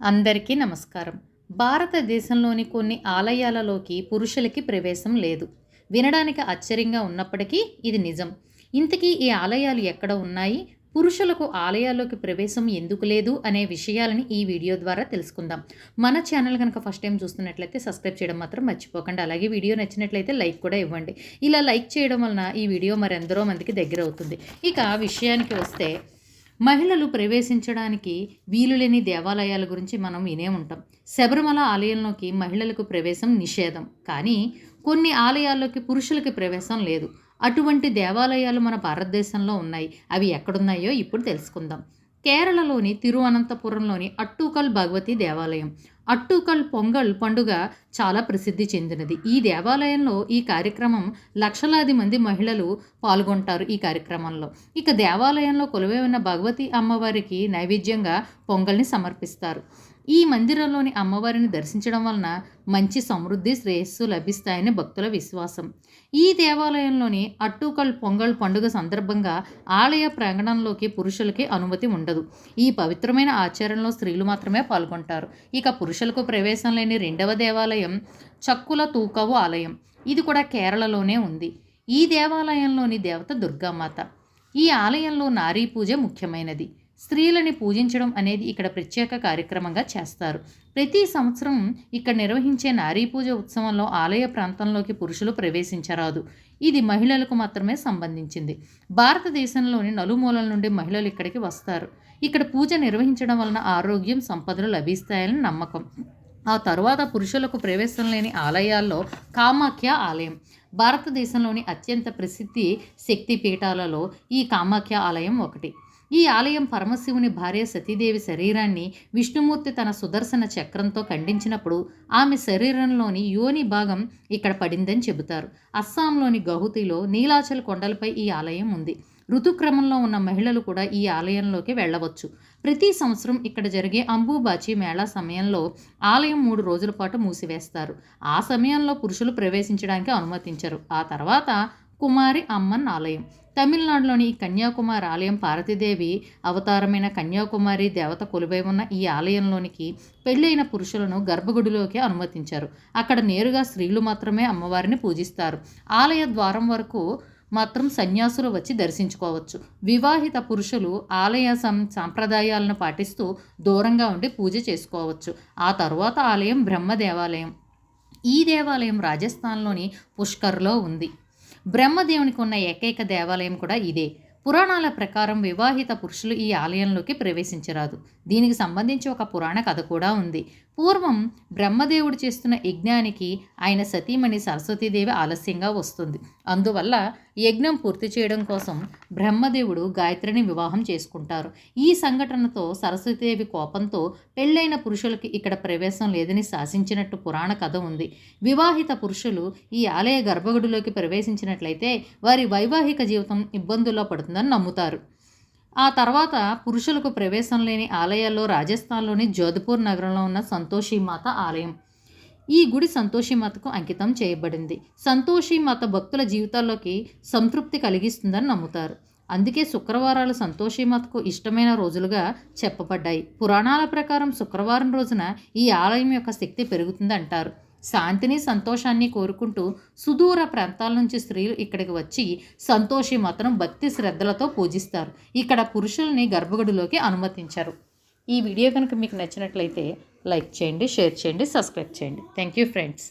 అందరికీ నమస్కారం. భారతదేశంలోని కొన్ని ఆలయాలలోకి పురుషులకి ప్రవేశం లేదు. వినడానికి ఆశ్చర్యంగా ఉన్నప్పటికీ ఇది నిజం. ఇంతకీ ఈ ఆలయాలు ఎక్కడ ఉన్నాయి? పురుషులకు ఆలయాల్లోకి ప్రవేశం ఎందుకు లేదు అనే విషయాలని ఈ వీడియో ద్వారా తెలుసుకుందాం. మన ఛానల్ కనుక ఫస్ట్ టైం చూస్తున్నట్లయితే సబ్స్క్రైబ్ చేయడం మాత్రం మర్చిపోకండి. అలాగే వీడియో నచ్చినట్లయితే లైక్ కూడా ఇవ్వండి. ఇలా లైక్ చేయడం వలన ఈ వీడియో మరెందరో మందికి దగ్గర అవుతుంది ఇక విషయానికి వస్తే మహిళలు ప్రవేశించడానికి వీలులేని దేవాలయాల గురించి మనం వినే ఉంటాం. శబరిమల ఆలయంలోకి మహిళలకు ప్రవేశం నిషేధం. కానీ కొన్ని ఆలయాల్లోకి పురుషులకి ప్రవేశం లేదు. అటువంటి దేవాలయాలు మన భారతదేశంలో ఉన్నాయి. అవి ఎక్కడున్నాయో ఇప్పుడు తెలుసుకుందాం. కేరళలోని తిరువనంతపురంలోని అట్టూకల్ భగవతి దేవాలయం. అట్టుకల్ పొంగల్ పండుగ చాలా ప్రసిద్ధి చెందినది. ఈ దేవాలయంలో ఈ కార్యక్రమం లక్షలాది మంది మహిళలు పాల్గొంటారు ఈ కార్యక్రమంలో. ఇక దేవాలయంలో కొలువై ఉన్న భగవతి అమ్మవారికి నైవేద్యంగా పొంగల్ని సమర్పిస్తారు. ఈ మందిరంలోని అమ్మవారిని దర్శించడం వలన మంచి సమృద్ధి శ్రేయస్సు లభిస్తాయని భక్తుల విశ్వాసం. ఈ దేవాలయంలోని అట్టుకల్ పొంగల్ పండుగ సందర్భంగా ఆలయ ప్రాంగణంలోకి పురుషులకి అనుమతి ఉండదు. ఈ పవిత్రమైన ఆచరణలో స్త్రీలు మాత్రమే పాల్గొంటారు. ఇక పురుషులకు ప్రవేశం లేని రెండవ దేవాలయం చక్కుల తూకవు ఆలయం. ఇది కూడా కేరళలోనే ఉంది. ఈ దేవాలయంలోని దేవత దుర్గామాత. ఈ ఆలయంలో నారీ పూజ ముఖ్యమైనది. స్త్రీలని పూజించడం అనేది ఇక్కడ ప్రత్యేక కార్యక్రమంగా చేస్తారు. ప్రతి సంవత్సరం ఇక్కడ నిర్వహించే నారీ పూజ ఉత్సవంలో ఆలయ ప్రాంతంలోకి పురుషులు ప్రవేశించరాదు. ఇది మహిళలకు మాత్రమే సంబంధించింది. భారతదేశంలోని నలుమూలల నుండి మహిళలు ఇక్కడికి వస్తారు. ఇక్కడ పూజ నిర్వహించడం వలన ఆరోగ్యం సంపదలు లభిస్తాయని నమ్మకం. ఆ తరువాత పురుషులకు ప్రవేశం లేని ఆలయాల్లో కామాఖ్య ఆలయం. భారతదేశంలోని అత్యంత ప్రసిద్ధి శక్తి పీఠాలలో ఈ కామాఖ్య ఆలయం ఒకటి. ఈ ఆలయం పరమశివుని భార్య సతీదేవి శరీరాన్ని విష్ణుమూర్తి తన సుదర్శన చక్రంతో ఖండించినప్పుడు ఆమె శరీరంలోని యోని భాగం ఇక్కడ పడిందని చెబుతారు. అస్సాంలోని గౌహతిలో నీలాచల్ కొండలపై ఈ ఆలయం ఉంది. ఋతుక్రమంలో ఉన్న మహిళలు కూడా ఈ ఆలయంలోకి వెళ్ళవచ్చు. ప్రతి సంవత్సరం ఇక్కడ జరిగే అంబుబాచి మేళా సమయంలో ఆలయం మూడు రోజుల పాటు మూసివేస్తారు. ఆ సమయంలో పురుషులు ప్రవేశించడానికి అనుమతించరు. ఆ తర్వాత కుమారి అమ్మన్ ఆలయం. తమిళనాడులోని కన్యాకుమారి ఆలయం పార్వతీదేవి అవతారమైన కన్యాకుమారి దేవత కొలువై ఉన్న ఈ ఆలయంలోనికి పెళ్ళైన పురుషులను గర్భగుడిలోకి అనుమతించారు. అక్కడ నేరుగా స్త్రీలు మాత్రమే అమ్మవారిని పూజిస్తారు. ఆలయ ద్వారం వరకు మాత్రం సన్యాసులు వచ్చి దర్శించుకోవచ్చు. వివాహిత పురుషులు ఆలయ సం సాంప్రదాయాలను పాటిస్తూ దూరంగా ఉండి పూజ చేసుకోవచ్చు. ఆ తర్వాత ఆలయం బ్రహ్మ దేవాలయం. ఈ దేవాలయం రాజస్థాన్లోని పుష్కర్లో ఉంది. బ్రహ్మదేవునికి ఉన్న ఏకైక దేవాలయం కూడా ఇదే. పురాణాల ప్రకారం వివాహిత పురుషులు ఈ ఆలయంలోకి ప్రవేశించరాదు. దీనికి సంబంధించి ఒక పురాణ కథ కూడా ఉంది. పూర్వం బ్రహ్మదేవుడు చేస్తున్న యజ్ఞానికి ఆయన సతీమణి సరస్వతీదేవి ఆలస్యంగా వస్తుంది. అందువల్ల యజ్ఞం పూర్తి చేయడం కోసం బ్రహ్మదేవుడు గాయత్రిని వివాహం చేసుకుంటారు. ఈ సంఘటనతో సరస్వతీదేవి కోపంతో పెళ్ళైన పురుషులకి ఇక్కడ ప్రవేశం లేదని శాసించినట్టు పురాణ కథ ఉంది. వివాహిత పురుషులు ఈ ఆలయ గర్భగుడిలోకి ప్రవేశించినట్లయితే వారి వైవాహిక జీవితం ఇబ్బందుల్లో పడుతుంది పడుతుందని నమ్ముతారు. ఆ తర్వాత పురుషులకు ప్రవేశం లేని ఆలయాల్లో రాజస్థాన్లోని జోధ్పూర్ నగరంలో ఉన్న సంతోషిమాత ఆలయం. ఈ గుడి సంతోషిమాతకు అంకితం చేయబడింది. సంతోషిమాత భక్తుల జీవితాల్లోకి సంతృప్తి కలిగిస్తుందని నమ్ముతారు. అందుకే శుక్రవారాలు సంతోషిమాతకు ఇష్టమైన రోజులుగా చెప్పబడ్డాయి. పురాణాల ప్రకారం శుక్రవారం రోజున ఈ ఆలయం యొక్క శక్తి పెరుగుతుంది అంటారు శాంతిని సంతోషాన్ని కోరుకుంటూ సుదూర ప్రాంతాల నుంచి స్త్రీలు ఇక్కడికి వచ్చి సంతోషి మాత్రం భక్తి శ్రద్ధలతో పూజిస్తారు. ఇక్కడ పురుషుల్ని గర్భగుడిలోకి అనుమతించరు. ఈ వీడియో కనుక మీకు నచ్చినట్లయితే లైక్ చేయండి షేర్ చేయండి సబ్స్క్రైబ్ చేయండి. Thank you friends.